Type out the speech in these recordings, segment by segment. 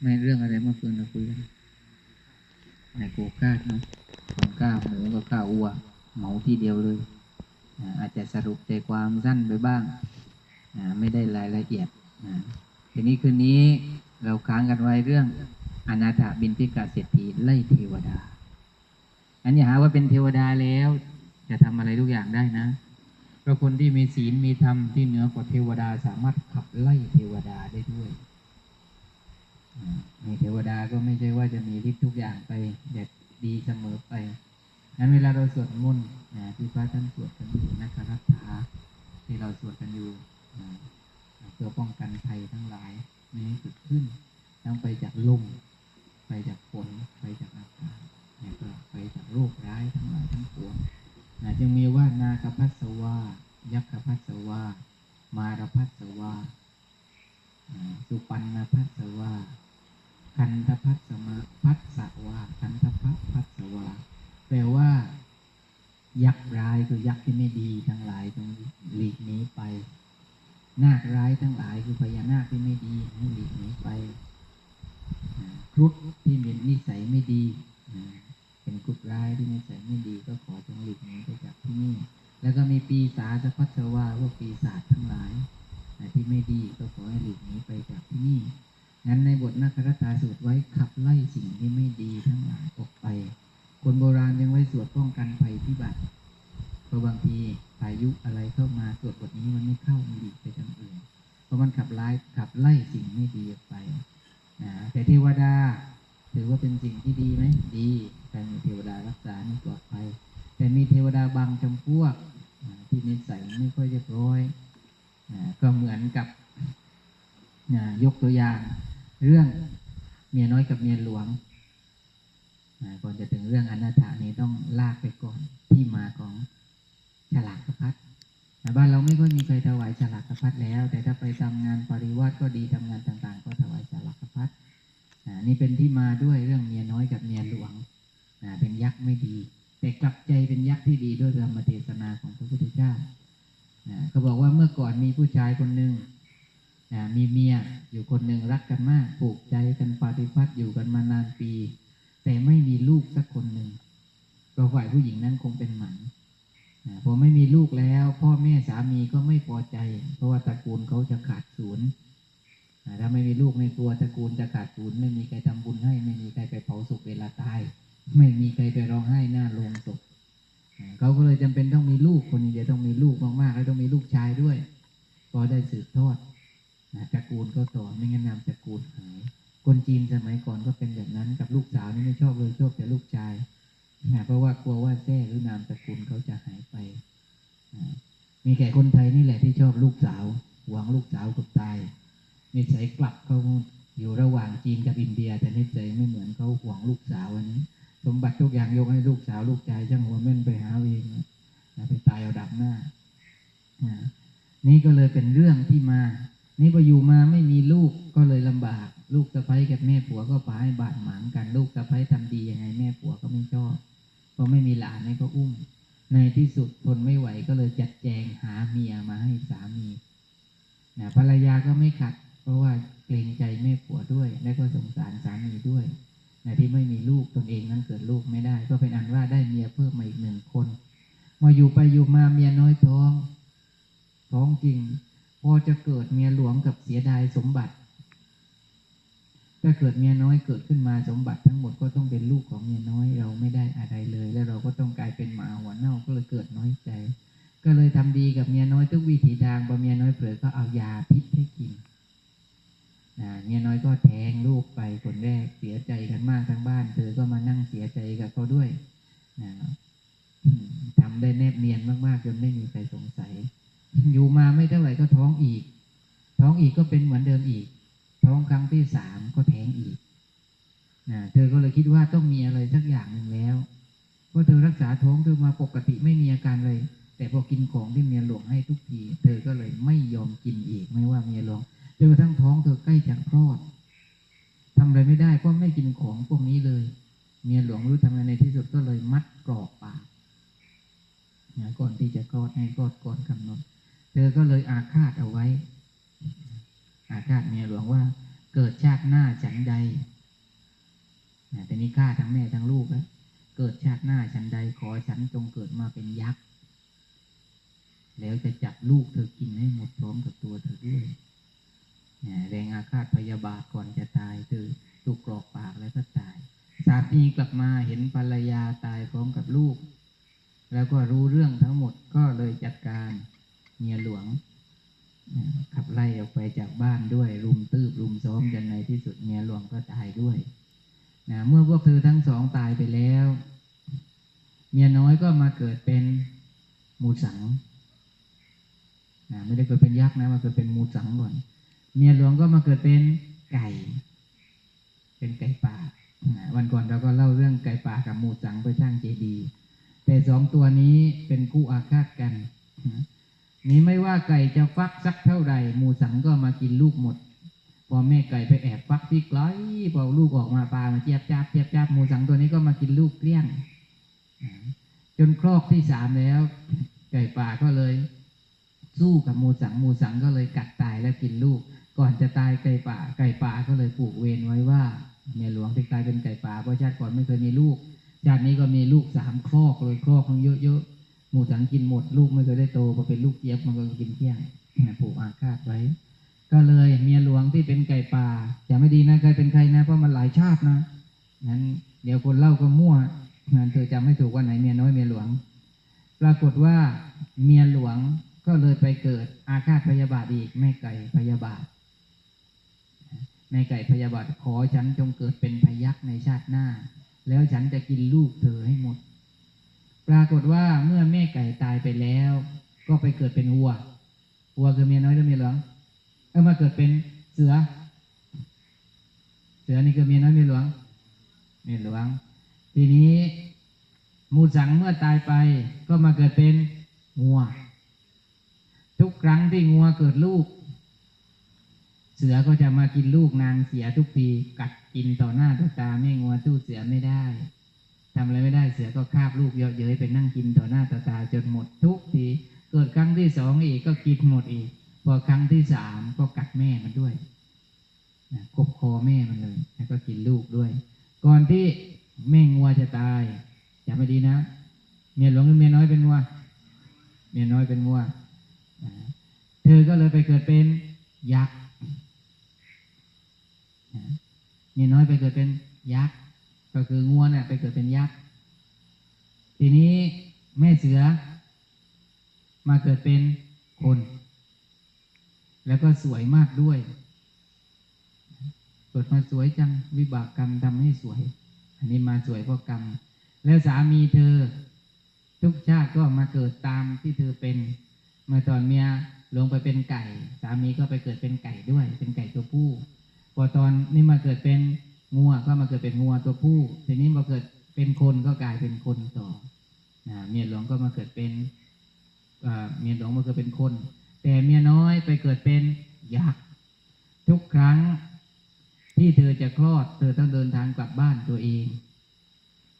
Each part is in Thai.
ไม่เรื่องอะไรเมื่อคืนเราคุยกันในโกกาดเนาะของก้าหมูกับข้าอัวเหมาที่เดียวเลยอาจจะสรุปใจความสั้นไปบ้างไม่ได้รายละเอียดทีนี้คืนนี้เราค้างกันไว้เรื่องอนาถบินพิกาเศรษฐีไล่เทวดา อันอย่าหาว่าเป็นเทวดาแล้ว จะทำอะไรทุกอย่างได้นะเพราะคนที่มีศีลมีธรรมที่เหนือกว่าเทวดาสามารถขับไล่เทวดาได้ด้วย มีเทวดาก็ไม่ใช่ว่าจะมีฤทธิ์ทุกอย่างไปเด็ดดีเสมอไปงั้นเวลาเราสวดมนต์นะที่พระท่านสวดกันอยู่นะครักษาที่เราสวดกันอยู่เพื่อป้องกันภัยทั้งหลายไม่ให้เกิดขึ้นทั้งไปจากลมไปจากฝนไปจากอากาศแล้วก็ไปจากโรคร้ายทั้งหลายทั้งปวงนะจึงมีว่านาคพัสสวายักขพัสสวามารพัสสวาสุปันนพัสวา คันทพัสมาพัสสวาคันทพัพัสสวาแปลว่า ยักษ์ร้ายคือยักษ์ที่ไม่ดีทั้งหลายจงหลีกหนีไป นาคร้ายทั้งหลายคือพญานาคที่ไม่ดีให้หลีกหนีไปครุฑที่มีนิสัยไม่ดีเป็นกุศร้ายที่นิสัยไม่ดีก็ขอจงหลีกหนีไปจากที่นี่ แล้วก็มีปีศาจพัชวาพวกปีศาจทั้งหลายที่ไม่ดีก็ขอให้หลีกหนีไปจากที่นี่ งั้นในบทนักครตาสูตรไว้ขับไล่สิ่งที่ไม่ดีทั้งหลายออกไป คนโบราณยังไว้สวดป้องกันภัยพิบัติเพราะบางทีพายุอะไรเข้ามาสวดบทนี้มันไม่เข้ามันหลีไปทางอื่น เพราะมันขับไล่ขับไล่สิ่งไม่ดีออกไปนะแต่เทวดา ถือว่าเป็นสิ่งที่ดีไหมดีแต่มีเทวดารักษานี่ปลอดภัย แต่มีเทวดาบางจำพวกที่นิสัยไม่ค่อยเรียบร้อยก็เหมือนกับยกตัวอย่าง เรื่องเมียน้อยกับเมียหลวงก่อนจะถึงเรื่องอนาถานี้ต้องลากไปก่อนที่มาของฉลากพัดบ้านเราไม่ค่อยมีใครถวายฉลากพัดแล้ว แต่ถ้าไปทำงานปริวาสก็ดีทำงานต่างๆ ก็ถวายฉลากพัดนี่เป็นที่มาด้วยเรื่องเมียน้อยกับเมียหลวงเป็นยักษ์ไม่ดี แต่กลับใจเป็นยักษ์ที่ดีด้วยธรรมเทศนาของพระพุทธเจ้าอ่าเขาบอกว่าเมื่อก่อนมีผู้ชายคนหนึ่ง มีเมียอยู่คนหนึ่งรักกันมากผูกใจกันปฏิพัติอยู่กันมานานปี แต่ไม่มีลูกสักคนหนึ่งก็ฝ่ายผู้หญิงนั้นคงเป็นหมันพอไม่มีลูกแล้ว พ่อแม่สามีก็ไม่พอใจ เพราะว่าตระกูลเขาจะขาดศูนย์ถ้าไม่มีลูกในตัวตระกูลจะขาดศูนย์ไม่มีใครทำบุญให้ ไม่มีใครไปเผาศพเวลาตาย ไม่มีใครไปร้องไห้หน้าโลงศพเขาก็เลยจำเป็นต้องมีลูกคนนี้เดียวต้องมีลูกมากๆแล้วต้องมีลูกชายด้วยพอได้สืบทอด นะตระกูลก็ต่อไม่งั้นนามตระกูลหายคนจีนสมัยก่อนก็เป็นแบบนั้นกับลูกสาวนี่ไม่ชอบเลยชอบแต่ลูกชายนะเพราะว่ากลัวว่าแท้หรือนามตระกูลเขาจะหายไปอ่ามีแค่คนไทยนี่แหละที่ชอบลูกสาวหวังลูกสาวกับตายนิสัยกลับเขาอยู่ระหว่างจีนกับอินเดีย แต่นิสัยไม่เหมือนเขาห่วงลูกสาวอันนี้สมบัติทุกอย่างยกให้ลูกสาวลูกชายช่างหัวแม่นไปหาเองนะไปตายเอาดับหน้านะนี่ก็เลยเป็นเรื่องที่มา นี่พออยู่มาไม่มีลูกก็เลยลำบาก ลูกสะใภ้กับแม่ผัวก็พาให้บาดหมางกัน ลูกสะใภ้ทำดียังไงแม่ผัวก็ไม่ชอบพราะไม่มีหลานให้ก็อุ้ม ในที่สุดทนไม่ไหวก็เลยจัดแจงหาเมียมาให้สามีนะภรรยาก็ไม่ขัด เพราะว่าเกรงใจแม่ผัวด้วย และก็สงสารสามีด้วยนะที่ไม่มีลูกตนเองนั้นเกิดลูกไม่ได้ ก็เป็นอันว่าได้เมียเพิ่มมาอีกหนึ่งคนมาอยู่ไปอยู่มาเมียน้อยท้อง ท้องจริง พอจะเกิดเมียหลวงกับเสียดายสมบัติถ้าเกิดเมียน้อยเกิดขึ้นมาสมบัติทั้งหมดก็ต้องเป็นลูกของเมียน้อยเราไม่ได้อะไรเลย แล้วเราก็ต้องกลายเป็นหมาหัวเน่าก็เลยเกิดน้อยใจ ก็เลยทำดีกับเมียน้อยทุกวิถีทางพอเมียน้อยเผลอก็เอายาพิษให้กินนะเมียน้อยก็แทงลูกไปคนแรกเสียใจกันมากทั้งบ้านเธอก็มานั่งเสียใจกับเขาด้วยนะอืมทำได้แนบเนียนมากๆจนไม่มีใครสงสัย อยู่มาไม่เท่าไหร่ก็ท้องอีก ท้องอีกก็เป็นเหมือนเดิมอีก ท้องครั้งที่สามก็แท้งอีกนะเธอก็เลยคิดว่าต้องมีอะไรสักอย่างหนึ่งแล้วเพราะเธอรักษาท้องเธอมาปกติไม่มีอาการเลย แต่พอกินของที่เมียหลวงให้ทุกที เธอก็เลยไม่ยอมกินอีกไม่ว่าเมียหลวงจนกระทั่งท้องเธอใกล้จะคลอดทำอะไรไม่ได้เพราะไม่กินของพวกนี้เลย เมียหลวงรู้ทำไงในที่สุดก็เลยมัดกรอกปากนะก่อนที่จะคลอดให้คลอดก่อนกำหนด เธอก็เลยอาฆาตเอาไว้ อาฆาตเมียหลวงว่า เกิดชาติหน้าฉันใดแต่นี้ฆ่าทั้งแม่ทั้งลูกแล้วเกิดชาติหน้าฉันใดขอฉันจงเกิดมาเป็นยักษ์แล้วจะจับลูกเธอกินให้หมดพร้อมกับตัวเธอด้วยแรงอาฆาตพยาบาทก่อนจะตายเธอถูกกรอกปากแล้วก็ตาย สามีกลับมาเห็นภรรยาตายพร้อมกับลูก แล้วก็รู้เรื่องทั้งหมดก็เลยจัดการ เมียหลวงขับไล่ออกไปจากบ้านด้วย รุมตืบรุมซ้อมจนในที่สุดเมียหลวงก็ตายด้วยนะเมื่อพวกเธอทั้งสองตายไปแล้ว เมียน้อยก็มาเกิดเป็นมูสังนะไม่ได้เกิดเป็นยักษ์นะมาเกิดเป็นมูสังก่อนเมียหลวงก็มาเกิดเป็นไก่ เป็นไก่ป่านะวันก่อนเราก็เล่าเรื่องไก่ป่ากับมูสังไปสร้างเจดีย์แต่สองตัวนี้เป็นคู่อาฆาตกันนะ นี่ไม่ว่าไก่จะฟักสักเท่าใดหมูสังก็มากินลูกหมด พอแม่ไก่ไปแอบฟักที่ไกลพอลูกออกมาปลามาเจียบจับเจียบจับหมูสังตัวนี้ก็มากินลูกเกลี้ยง จนครอกที่สามแล้ว ไก่ป่าก็เลย สู้กับหมูสังหมูสังก็เลยกัดตายแล้วกินลูก ก่อนจะตายไก่ป่า ไก่ป่าก็เลยผูกเวรไว้ว่าเมียหลวงที่กลายเป็นไก่ป่าเพราะชาติก่อนไม่เคยมีลูกชาตินี้ก็มีลูกสามครอกเลยครอกของเยอะๆ หมูสังกินหมดลูกไม่เคยได้โตพอเป็นลูกเจี๊ยบมันก็กินเที่ยงผูกอาฆาตไว้ ก็เลยเมียหลวงที่เป็นไก่ป่าอย่าไม่ดีนะเคยเป็นใครนะเพราะมันหลายชาตินะงั้นเดี๋ยวคนเล่าก็มั่วงั้นเธอจำไม่ถูกว่าไหนเมียน้อยเมียหลวง ปรากฏว่าเมียหลวงก็เลยไปเกิดอาฆาตพยาบาทอีกแม่ไก่พยาบาทแม่ไก่พยาบาทขอฉันจงเกิดเป็นพยักในชาติหน้า แล้วฉันจะกินลูกเธอให้หมด ปรากฏว่าเมื่อแม่ไก่ตายไปแล้ว ก็ไปเกิดเป็นวัว วัวคือเมียน้อยหรือเมียหลวงเออมาเกิดเป็นเสือ เสือนี่คือเมียน้อยเมียหลวง เมียหลวง ทีนี้มูสังเมื่อตายไป ก็มาเกิดเป็นงัว ทุกครั้งที่งัวเกิดลูก เสือก็จะมากินลูกนางเสียทุกทีกัดกินต่อหน้าต่อตาแม่งัวสู้เสือไม่ได้ ทำอะไรไม่ได้เสือก็คาบลูกเยอะเย้ยไปนั่งกินต่อหน้าต่อตาจนหมดทุกทีเกิดครั้งที่สองอีกก็กินหมดอีก พอครั้งที่สามก็กัดแม่มันด้วยนะคบคอแม่มันเลยแล้วก็กินลูกด้วย ก่อนที่แม่งัวจะตายจำไม่ดีนะ เมียหลวงหรือเมียน้อยเป็นงัวเมียน้อยเป็นงัวเธอก็เลยไปเกิดเป็นยักษ์เมียน้อยไปเกิดเป็นยักษ์ ก็คืองัวเนี่ยไปเกิดเป็นยักษ์ ทีนี้แม่เสือ มาเกิดเป็นคน แล้วก็สวยมากด้วย เกิดมาสวยจัง วิบากกรรมทำให้สวย อันนี้มาสวยเพราะกรรม แล้วสามีเธอ ทุกชาติก็มาเกิดตามที่เธอเป็น เมื่อตอนเมียลงไปเป็นไก่ สามีก็ไปเกิดเป็นไก่ด้วย เป็นไก่ตัวผู้ พอตอนนี้มาเกิดเป็น งัวก็มาเกิดเป็นงัวตัวผู้ ทีนี้มาเกิดเป็นคนก็กลายเป็นคนต่อนะเมียหลวงก็มาเกิดเป็นเมียหลวงมาเกิดเป็นคน แต่เมียน้อยไปเกิดเป็นยักษ์ทุกครั้งที่เธอจะคลอด เธอต้องเดินทางกลับบ้านตัวเอง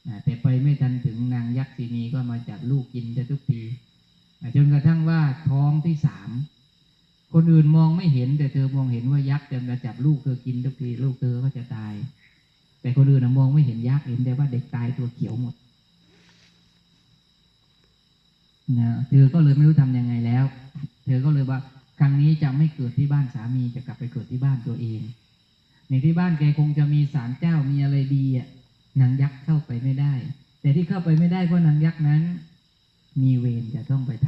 นะแต่ไปไม่ทันถึงนางยักษ์สีนีก็มาจับลูกกินจะทุกทีอะจนกระทั่งว่าท้องที่สามคนอื่นมองไม่เห็นแต่เธอมองเห็นว่ายักษ์จะมาจับลูกเธอกินทุกทีลูกเธอก็จะตาย แต่คนอื่นมองไม่เห็นยักษ์เห็นแต่ว่าเด็กตายตัวเขียวหมดนะเธอก็เลยไม่รู้ทำยังไงแล้ว เธอก็เลยว่าครั้งนี้จะไม่เกิดที่บ้านสามีจะกลับไปเกิดที่บ้านตัวเอง ในที่บ้านแกคงจะมีศาลเจ้ามีอะไรดีอะนางยักษ์เข้าไปไม่ได้ แต่ที่เข้าไปไม่ได้เพราะนางยักษ์นั้น มีเวรจะต้องไปท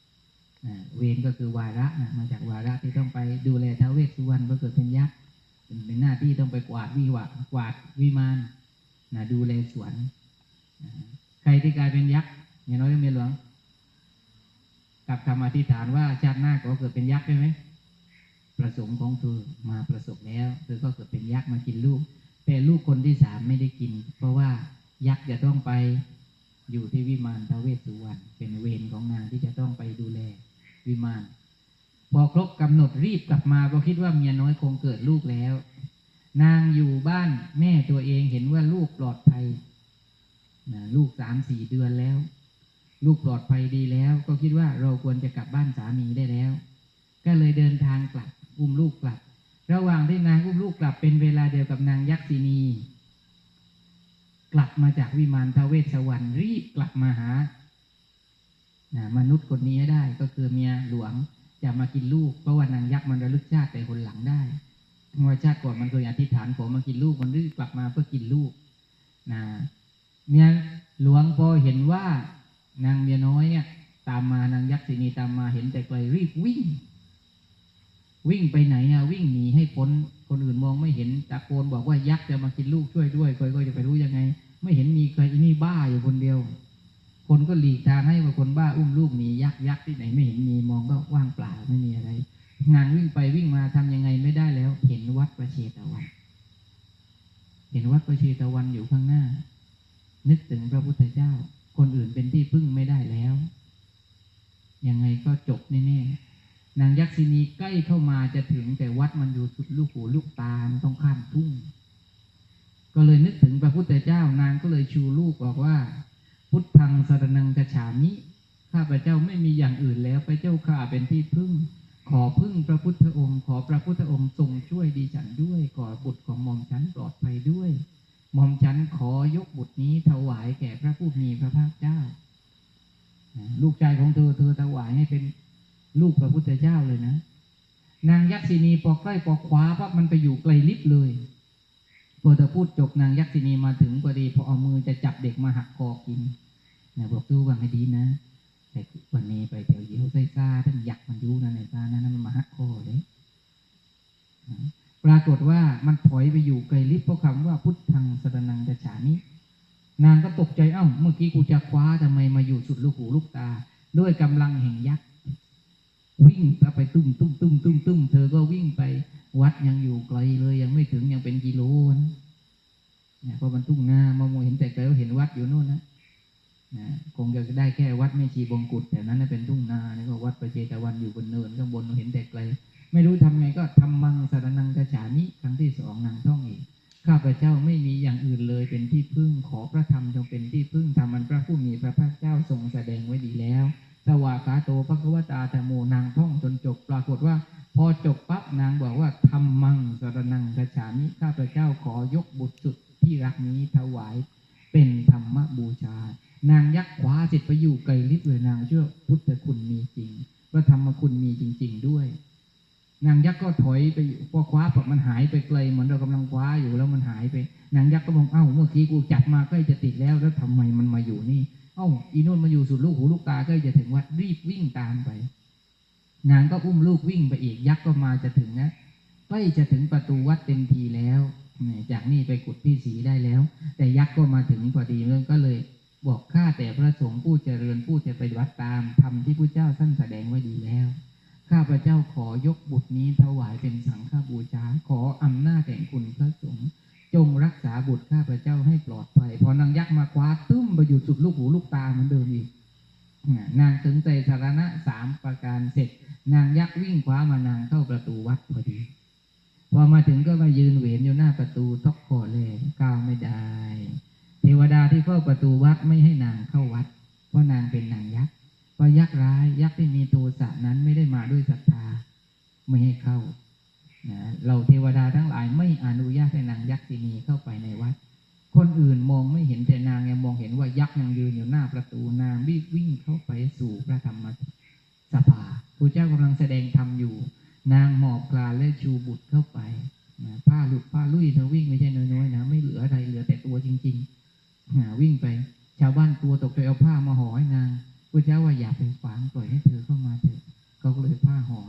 ำอ่าเวรก็คือวาระนะมาจากวาระที่ต้องไปดูแลท้าวเวสสุวรรณเพราะเกิดเป็นยักษ์ เป็นหน้าที่ต้องไปกวาดวิวะกวาดวิมานนะดูแลสวนใครที่กลายเป็นยักษ์เมียน้อยหรือเมียหลวงกับคำอธิษฐานว่าชาติหน้าก็เกิดเป็นยักษ์ใช่ไหมประสงค์ของเธอมาประสบแล้วเธอก็เกิดเป็นยักษ์มากินลูก แต่ลูกคนที่สามไม่ได้กิน เพราะว่ายักษ์จะต้องไปอยู่ที่วิมานทาวเวสสุวรรณเป็นเวรของนางที่จะต้องไปดูแลวิมาน พอครบกำหนดรีบกลับมาเพราคิดว่าเมียน้อยคงเกิดลูกแล้ว นางอยู่บ้านแม่ตัวเองเห็นว่าลูกปลอดภัยนะลูกสามสี่เดือนแล้ว ลูกปลอดภัยดีแล้ว ก็คิดว่าเราควรจะกลับบ้านสามีได้แล้ว ก็เลยเดินทางกลับอุ้มลูกกลับ ระหว่างที่นางอุ้มลูกกลับเป็นเวลาเดียวกับนางยักษินี กลับมาจากวิมานทเวศสวรรค์รีบกลับมาหานะมนุษย์คนนี้ได้ก็คือเมียหลวง จะมากินลูกเพราะว่านางยักษ์มันระลึกชาติแต่คนหลังได้เพราะว่าชาติก่อนมันเคยอธิษฐานขอมากินลูกมันรีบกลับมาเพื่อกินลูกนะเมียหลวงพอเห็นว่านางเมียน้อยเนี่ย ตามมานางยักษินีตามมาเห็นแต่ไกลรีบวิ่ง วิ่งไปไหนอะวิ่งหนีให้พ้นคนอื่นมองไม่เห็นตะโกนบอกว่ายักษ์จะมากินลูกช่วยด้วยคอยก็จะไปรู้ยังไง ไม่เห็นมีใครอีนี่บ้าอยู่คนเดียว คนก็หลีกทางให้ว่าคนบ้าอุ้มลูกหนียักยักที่ไหนไม่เห็นมีมองก็ว่างเปล่าไม่มีอะไร นางวิ่งไปวิ่งมาทำยังไงไม่ได้แล้ว เห็นวัดประเชตวัน เห็นวัดประเชตวันอยู่ข้างหน้า นึกถึงพระพุทธเจ้า คนอื่นเป็นที่พึ่งไม่ได้แล้ว ยังไงก็จบแน่ๆนางยักษินีใกล้เข้ามาจะถึงแต่วัดมันอยู่สุดลูกหูลูกตามันต้องข้ามทุ่งก็เลยนึกถึงพระพุทธเจ้านางก็เลยชูลูกบอกว่า พุทธังสรนังกฉามิ ข้าพเจ้าไม่มีอย่างอื่นแล้วพระเจ้าข้าเป็นที่พึ่ง ขอพึ่งพระพุทธองค์ ขอพระพุทธองค์ทรงช่วยดิฉันด้วย ขอบุตรของหม่อมฉันปลอดภัยด้วยหม่อมฉันขอยกบุตรนี้ถวายแก่พระผู้มีพระภาคเจ้า ลูกชายของเธอเธอถวายให้เป็นลูกพระพุทธเจ้าเลยนะ นางยักษินีพอใกล้พอกคว้าปั๊บมันไปอยู่ไกลลิบเลย พอเธอพูดจบนางยักษินีมาถึงพอดีพอเอามือจะจับเด็กมาหักคอกินนะบอกดูว่าให้ดีนะ แต่วันนี้ไปแถวเยี่ยวไส้ซาท่านยักษ์มันยู่นั่นในตานั้นมันมาหักคอเลยปรากฏว่ามันถอยไปอยู่ไกลลิบเพราะคำว่าพุทธังสรนังกฉามินางก็ตกใจเอ้า เมื่อกี้กูจะคว้าทำไมมาอยู่สุดลูกหูลูกตา ด้วยกำลังแห่งยักษ์วิ่งไปตุ้มตุ้มตุ้มตุ้มตุ้มเธอก็วิ่งไป วัดยังอยู่ไกลเลยยังไม่ถึงยังเป็นกิโลนะเนี่ยพราะมันตุ้งหน้ามองเห็นแต่ไกลว่าเห็นวัดอยู่โน่นนะนะคงจะได้แค่วัดไม่ชีบงกุฎแต่นั้นเป็นทุ่งนาแล้วก็วัดประเจตวันอยู่บนเนินข้างบนเห็นแต่ไกล ไม่รู้ทำไงก็ทำมังสารนังกระฉามิครั้งที่สองนางท่องอีกข้าพเจ้าไม่มีอย่างอื่นเลยเป็นที่พึ่งขอพระธรรมจงเป็นที่พึ่ง ตาใกล้จะถึงวัดรีบวิ่งตามไปนางก็อุ้มลูกวิ่งไปอีก ยักษ์ก็มาจะถึงนะใกล้จะถึงประตูวัดเต็มทีแล้วจากนี่ไปกุดพี่สีได้แล้ว แต่ยักษ์ก็มาถึงพอดีมันก็เลยบอกข้าแต่พระสงฆ์ผู้เจริญผู้จะไปวัดตามทำที่พระเจ้าท่านแสดงไว้ดีแล้ว ข้าพระเจ้าขอยกบุตรนี้ถวายเป็นสังฆบูชาขออำนาจแห่งคุณพระสงฆ์จงรักษาบุตรข้าพระเจ้าให้ปลอดภัยพอนางยักษ์มาคว้าตุ้มไปอยู่สุดลูกหูลูกตาเหมือนเดิมอีก นางถึงใจสารณะสามประการเสร็จ นางยักษ์วิ่งคว้ามานางเข้าประตูวัดพอดี พอมาถึงก็มายืนเวียนอยู่หน้าประตูทอกคอเลยก้าวไม่ได้ เทวดาที่เฝ้าประตูวัดไม่ให้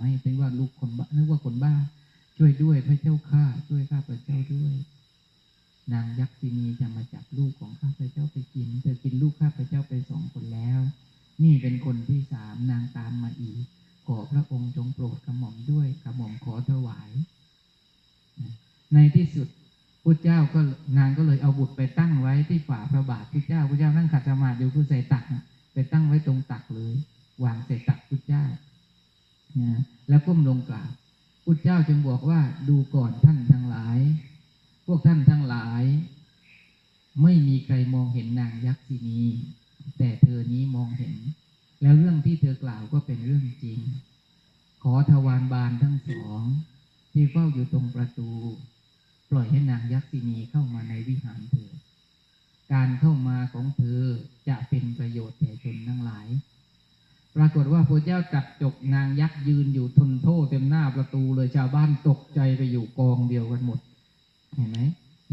ให้เป็นว่าลูกคนบ้านึกว่าคนบ้า ช่วยด้วยพระเจ้าข้าช่วยข้าพระเจ้าด้วย นางยักษินีจะมาจับลูกของข้าพระเจ้าไปกินเธอกินลูกข้าพระเจ้าไปสองคนแล้ว นี่เป็นคนที่สามนางตามมาอีก ขอพระองค์จงโปรดกระหม่อมด้วยกระหม่อมขอถวาย ในที่สุดพุทธเจ้าก็นางก็เลยเอาบุตรไปตั้งไว้ที่ฝ่าพระบาทพุทธเจ้าพุทธเจ้านั่งขัดสมาธิอยู่คือใส่ตักไปตั้งไว้ตรงตักเลย วางใส่ตักพุทธเจ้า นะแล้วก้มลงกราบพุทธเจ้าจึงบอกว่าดูก่อนท่านทั้งหลาย พวกท่านทั้งหลาย ไม่มีใครมองเห็นนางยักษินี แต่เธอนี้มองเห็น แล้วเรื่องที่เธอกล่าวก็เป็นเรื่องจริง ขอทวารบานทั้งสองที่เฝ้าอยู่ตรงประตู ปล่อยให้นางยักษินีเข้ามาในวิหารเถิดการเข้ามาของเธอจะเป็นประโยชน์แก่ชนทั้งหลาย ปรากฏว่าพระเจ้าจัดจกนางยักษ์ยืนอยู่ทนโทษเต็มหน้าประตูเลยชาวบ้านตกใจไปอยู่กองเดียวกันหมด เห็นไหม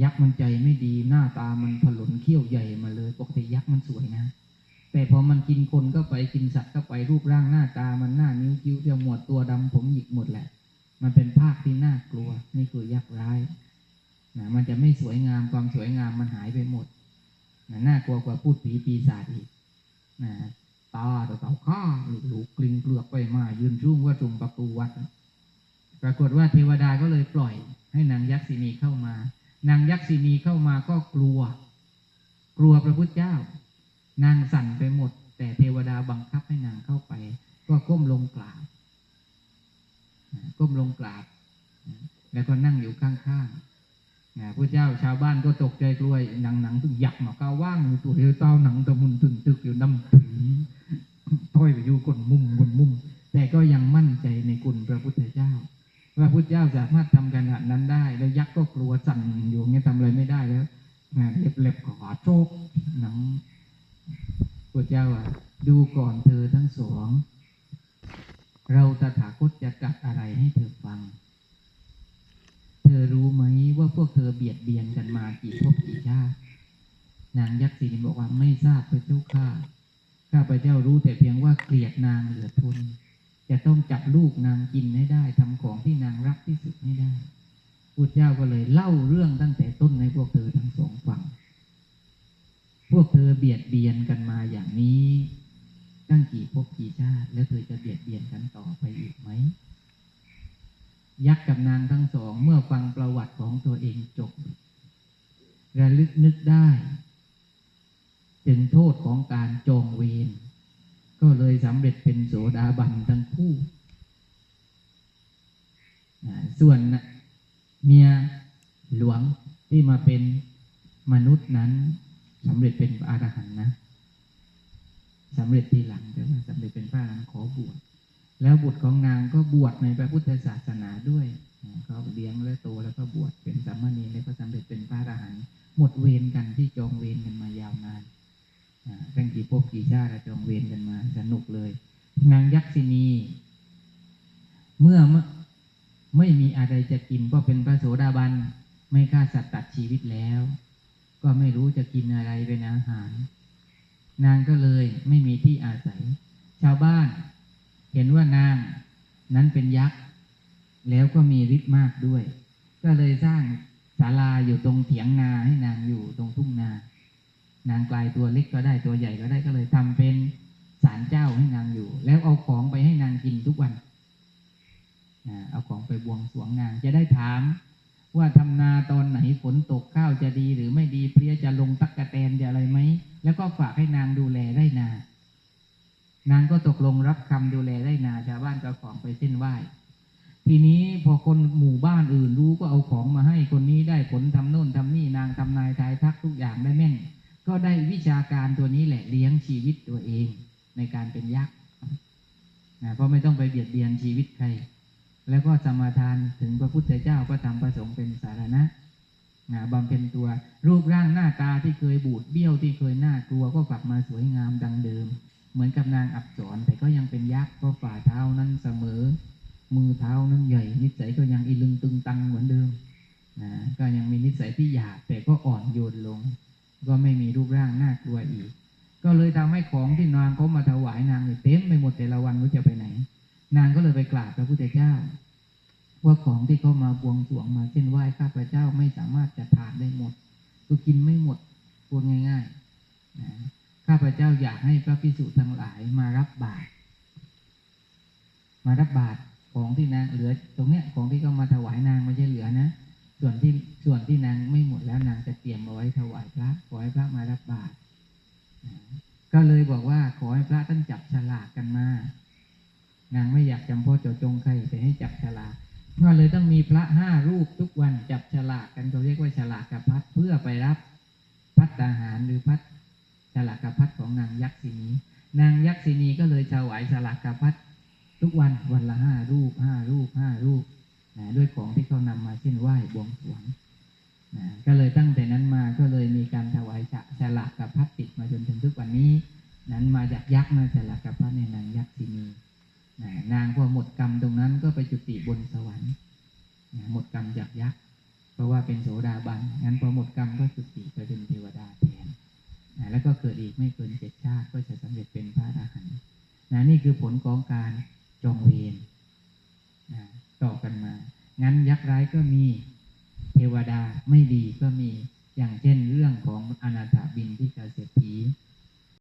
ยักษ์มันใจไม่ดีหน้าตามันถลนเขี้ยวใหญ่มาเลยปกติยักษ์มันสวยนะ แต่พอมันกินคนก็ไปกินสัตว์ก็ไปรูปร่างหน้าตามันหน้านิ้วคิ้วเที่ยวหมวดตัวดำผมหยิกหมดแหละ มันเป็นภาคที่น่ากลัวนี่คือยักษ์ร้ายนะมันจะไม่สวยงามความสวยงามมันหายไปหมดนะน่ากลัวกว่าพูดผีปีศาจอีกนะ ตาต่อเต่าข้าหลุกหลุกกลิ้งเกลือกไปมา ยืนรุ่งว่าตรงประตูวัด ปรากฏว่าเทวดาก็เลยปล่อย ให้นางยักษินีเข้ามา นางยักษินีเข้ามาก็กลัว กลัวพระพุทธเจ้า นางสั่นไปหมด แต่เทวดาบังคับให้นางเข้าไป ก็ก้มลงกราบก้มลงกราบ แล้วก็นั่งอยู่ข้างๆนะพระเจ้าชาวบ้านก็ตกใจกลัวหนังหนังถึงหยักหมาก้าว่างตัวเดียวเต้าหนังตะมุนตึงตึกอยู่น้ำ ผีต้อยไปอยู่กนมุมกนมุม พุทธเจ้าก็เลยเล่าเรื่องตั้งแต่ต้นให้พวกเธอทั้งสองฟัง พวกเธอเบียดเบียนกันมาอย่างนี้ตั้งกี่ภพกี่ชาติ แล้วเธอจะเบียดเบียนกันต่อไปอีกไหม ยักษ์กับนางทั้งสองเมื่อฟังประวัติของตัวเองจบ ระลึกนึกได้ถึงโทษของการจองเวรก็เลยสำเร็จเป็นโสดาบันทั้งคู่ส่วน เมียหลวงที่มาเป็นมนุษย์นั้นสำเร็จเป็นพระอรหันนะสำเร็จทีหลังแต่ว่าสำเร็จเป็นพระอรหันต์ขอบวชแล้วบุตรของนางก็บวชในพระพุทธศาสนาด้วยเขาเลี้ยงและโตแล้วก็บวชเป็นสามเณรแล้วก็สำเร็จเป็นพระอรหันต์หมดเวรกันที่จองเวรกันมายาวนานตั้งกี่ภพกี่ชาติจองเวรกันมาสนุกเลย นางยักษินี เมื่อ ไม่มีอะไรจะกินก็เป็นพระโสดาบัน ไม่ฆ่าสัตว์ตัดชีวิตแล้ว ก็ไม่รู้จะกินอะไรเป็นอาหาร นางก็เลยไม่มีที่อาศัย ชาวบ้าน เห็นว่านางนั้นเป็นยักษ์ แล้วก็มีฤทธิ์มากด้วย ก็เลยสร้างศาลาอยู่ตรงเถียงนาให้นางอยู่ตรงทุ่งนา นางกลายตัวเล็กก็ได้ตัวใหญ่ก็ได้ก็เลยทำเป็นศาลเจ้าให้นางอยู่ แล้วเอาของไปให้นางกินทุกวันอ่าเอาของไปบ วงสวงนางจะได้ถาม ว่าทำนาตอนไหนฝนตกข้าวจะดีหรือไม่ดีเพลียจะลงตักกะแตนจะอะไรไหมแล้วก็ฝากให้นางดูแลได้นา นางก็ตกลงรับคำดูแลได้นาชาวบ้านก็ของไปเส้นไหว้ทีนี้พอคนหมู่บ้านอื่นรู้ก็เอาของมาให้คนนี้ได้ผลทำโน่นทำนี่นางทำนายทายทักทุกอย่างได้แม่น ก็ได้วิชาการตัวนี้แหละเลี้ยงชีวิตตัวเองในการเป็นยักษ์นะเพราะไม่ต้องไปเบียดเบียนชีวิตใคร แล้วก็สมาทานถึงพระพุทธเจ้าก็ทำประสงค์เป็นสารณะนะบำเพ็ญตัวรูปร่างหน้าตาที่เคยบูดเบี้ยวที่เคยน่ากลัวก็กลับมาสวยงามดังเดิม เหมือนกับนางอับจรแต่ก็ยังเป็นยักษ์เพราะฝ่าเท้านั้นเสมอ มือเท้านั้นใหญ่ นิสัยก็ยังอีลึงตึงตังเหมือนเดิมนะก็ยังมีนิสัยที่หยาบแต่ก็อ่อนโยนลง ก็ไม่มีรูปร่างน่ากลัวอีก ก็เลยทำให้ของที่นางเขามาถวายนางเนี่ยเต็มไปหมดแต่ละวันว่าจะไปไหน นางก็เลยไปกราบพระพุทธเจ้า ว่าของที่เขามาบวงสรวงมาเส้นไหว้ข้าพเจ้าไม่สามารถจะทานได้หมดคือกินไม่หมดพูดง่ายๆนะข้าพเจ้าอยากให้พระพิสุทั้งหลายมารับบาตรมารับบาตรของที่นางเหลือ ตรงเนี้ยของที่เขามาถวายนางไม่ใช่เหลือนะส่วนที่ส่วนที่นางไม่หมดแล้วนางจะเตรียมเอาไว้ถวายพระขอให้พระมารับบาตรนะก็เลยบอกว่าขอให้พระท่านจับฉลากกันมา นางไม่อยากจำพาะเจ้าจงใครแต่ให้จับฉลากก็เลยต้องมีพระห้ารูปทุกวันจับฉลากกันเขาเรียกว่าฉลากกับพัดเพื่อไปรับพัดตาหารหรือพัดฉลากกับพัดของนางยักษินี นางยักษินีก็เลยถวายฉลากกับพัดทุกวันวันละห้ารูปห้ารูปห้ารูปนะด้วยของที่เขานำมาเส้นไหว้บวงสรวงก็เลยตั้งแต่นั้นมาก็เลยมีการถวายฉะฉลากกับพระติดมาจนถึงทุกวันนี้ นั้นมาจากยักษ์นะฉลากกับพระในนางยักษ์ที่มี นางพอหมดกรรมตรงนั้นก็ไปจุติบนสวรรค์หมดกรรมจากยักษ์เพราะว่าเป็นโสดาบันงั้นพอหมดกรรมก็จุติไปเป็นเทวดาแทนแล้วก็เกิดอีกไม่เกินเจ็ดชาติก็จะสำเร็จเป็นพระอรหันต์นี่คือผลของการจองเวรนต่อกันมา งั้นยักษ์ร้ายก็มีเทวดาไม่ดีก็มีอย่างเช่นเรื่องของอนาถาบินที่กาเศรษฐี